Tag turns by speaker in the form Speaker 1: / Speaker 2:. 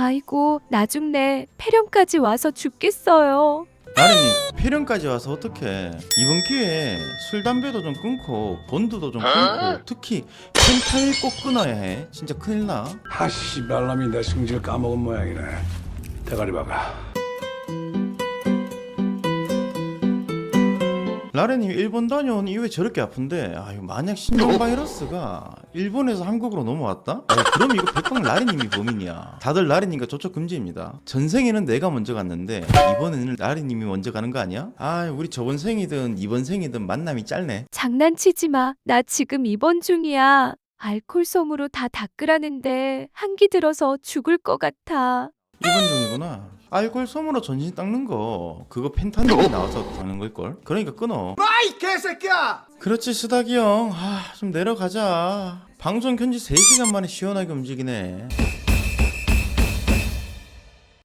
Speaker 1: 아이고, 나중내 폐렴까지 와서 죽겠어요.
Speaker 2: 나린이 폐렴까지 와서 어떡해 이번 기회에 술 담배도 좀 끊고 본드도 좀 끊고 특히 펜타닐 꼭 끊어야 해 진짜 큰일 나
Speaker 3: 하씨 발람이 내 승질 까먹은 모양이네. 대가리 박아.
Speaker 2: 라렌이 일본 다녀온 이후에 저렇게 아픈데 아유 만약 신종 바이러스가 일본에서 한국으로 넘어왔다? 아유, 그럼 이거 백방 라렌님이 범인이야 다들 라렌님과 접촉 금지입니다 전생에는 내가 먼저 갔는데 이번에는 라렌님이 먼저 가는 거 아니야? 아 우리 저번 생이든 이번 생이든 만남이 짧네
Speaker 1: 장난치지 마. 나 지금 입원 중이야. 알콜 솜으로 다 닦으라는데 한기 들어서 죽을 것 같아.
Speaker 2: 이번 중이구나 알코올 솜으로 전신 닦는 거 그거 펜타닐이 나와서 닦는 걸걸? 그러니까 끊어.
Speaker 4: 아이 개새끼야!
Speaker 2: 그렇지 스다기 형좀 내려가자. 방송 견지 3시간 만에 시원하게 움직이네